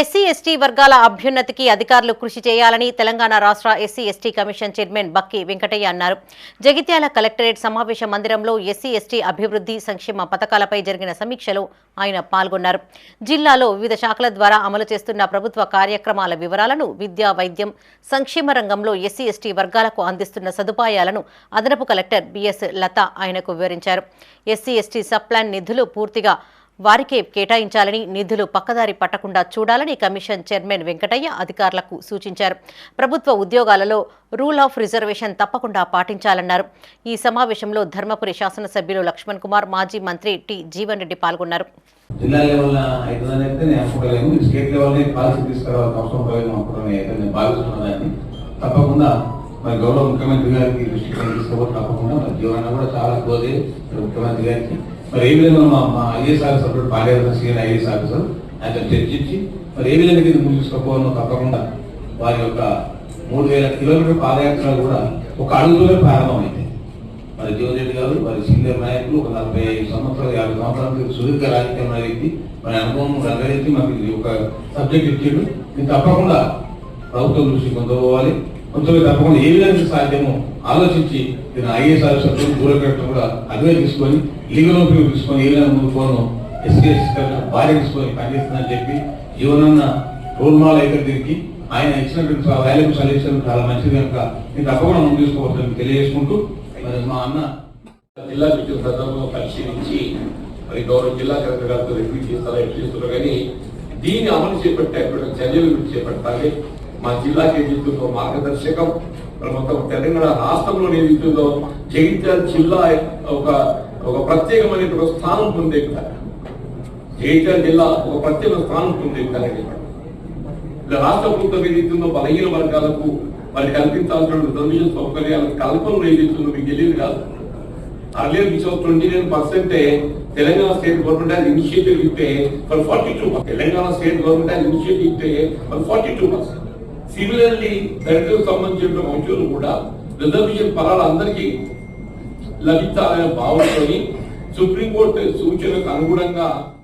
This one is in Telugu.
ఎస్సీ ఎస్టీ వర్గాల అభ్యున్నతికి అధికారులు కృషి చేయాలని తెలంగాణ రాష్ట్ర SC ST commission chairman Bakki Venkataiah అన్నారు. జగిత్యాల కలెక్టరేట్ సమావేశ మందిరంలో ఎస్సీ ఎస్టీ అభివృద్ధి సంక్షేమ పథకాలపై జరిగిన సమీక్షలో ఆయన పాల్గొన్నారు. జిల్లాలో వివిధ శాఖల ద్వారా అమలు చేస్తున్న ప్రభుత్వ కార్యక్రమాల వివరాలను విద్యా వైద్యం సంక్షేమ రంగంలో ఎస్సీ ఎస్టీ వర్గాలకు అందిస్తున్న సదుపాయాలను అదనపు కలెక్టర్ బిఎస్ లత ఆయనకు వివరించారు. ఎస్సీ ఎస్టీ సప్లాన్ నిధులు పూర్తిగా వారికే కేటాయించాలని నిధులు పక్కదారి పట్టకుండా చూడాలని కమిషన్ చైర్మన్ వెంకటయ్య అధికారులకు సూచించారు. ప్రభుత్వ ఉద్యోగాలలో రూల్ ఆఫ్ రిజర్వేషన్ తప్పకుండా పాటించాలన్నారు. ఈ సమావేశంలో ధర్మపురి శాసనసభ్యులు లక్ష్మణ్ కుమార్ మాజీ మంత్రి టి జీవన్ రెడ్డి పాల్గొన్నారు. జిల్లా లెవెల్ అయితే నేను అనుకోలేము స్టేట్ లెవెల్ పాలసీ తీసుకురావాల్సిన అవసరం లేదని అనుకోవడం నేను భావిస్తున్నాను తప్పకుండా మరి గౌరవ ముఖ్యమంత్రి గారికి దృష్టికి తీసుకోవాలి తప్పకుండా మరి జీవన కూడా చాలా క్లోజ్ ముఖ్యమంత్రి గారికి మరి ఏ విధంగా మా మా ఐఏఎస్ ఆఫీసర్ పాలేరు సీనియర్ ఐఏఎస్ ఆఫీసర్ ఆయన చర్చించి మరి ఏ విధంగా దీన్ని ముందు తీసుకోవాలో తప్పకుండా వారి యొక్క మూడు వేల కిలోమీటర్ పాదయాత్ర కూడా ఒక అడుగులోనే ప్రారంభమైంది మరి జీవన్ రెడ్డి గారు వారి సీనియర్ నాయకులు ఒక నలభై ఐదు సంవత్సరాలు యాభై సంవత్సరాల సుదీర్ఘ రాజకీయ వ్యక్తి మన అనుభవం రంగరించి మాకు ఇది ఒక సబ్జెక్ట్ ఇచ్చాడు. ఇది తప్పకుండా ప్రభుత్వం దృష్టి పొందబోవాలి అంతే తప్పకుండా ఏ విధంగా సాధ్యమో ఆలోచించి నేను ఐఏఎస్ ఆఫీసర్లు దూరకట్టడం కూడా అదే తీసుకొని లీగల్ ఉపయోగం తీసుకొని ఏ విధంగా ముందు పోను ఎస్సీఎస్ భార్య తీసుకొని పనిచేస్తుందని చెప్పి జీవనన్న రోల్ మోడల్ అయితే దీనికి ఆయన ఇచ్చినటువంటి వాల్యూబుల్ సజెషన్ చాలా మంచిది కనుక నేను తప్పకుండా ముందు తీసుకోవచ్చని తెలియజేసుకుంటూ మరి మా అన్న జిల్లా విద్యుత్ సందర్భంలో పరిశీలించి మరి గౌరవ జిల్లా కలెక్టర్ గారితో రివ్యూ చేస్తారా ఎట్లా చేస్తున్నారు కానీ దీన్ని అమలు చేపట్టే చర్యలు గురించి చేపట్టాలి. మా జిల్లాకి ఏదైతుందో మార్గదర్శకం మొత్తం తెలంగాణ రాష్ట్రంలో ఏదైతుందో జగిత్యాల జిల్లా ఒక ఒక ప్రత్యేకమైన ఒక స్థానం పొందే జగిత్యాల జిల్లా ఒక ప్రత్యేక స్థానం పొందే ఇలా రాష్ట్ర ప్రభుత్వం ఏదైతుందో బలహీన వర్గాలకు మరి కల్పించాల్సిన సౌకర్యాల సౌకర్యాలకు కల్పనలు ఏదైతుందో మీకు తెలియదు కాదు. earlier which was 29 percent Telangana state government has initiated it pay for 42 Telangana state government has initiated it for 42. Similarly దళితులకు సంబంధించిన మంజూరు కూడా రిజర్వేషన్ ఫలాలు అందరికీ లభించాలనే భావంతో సుప్రీంకోర్టు సూచనకు అనుగుణంగా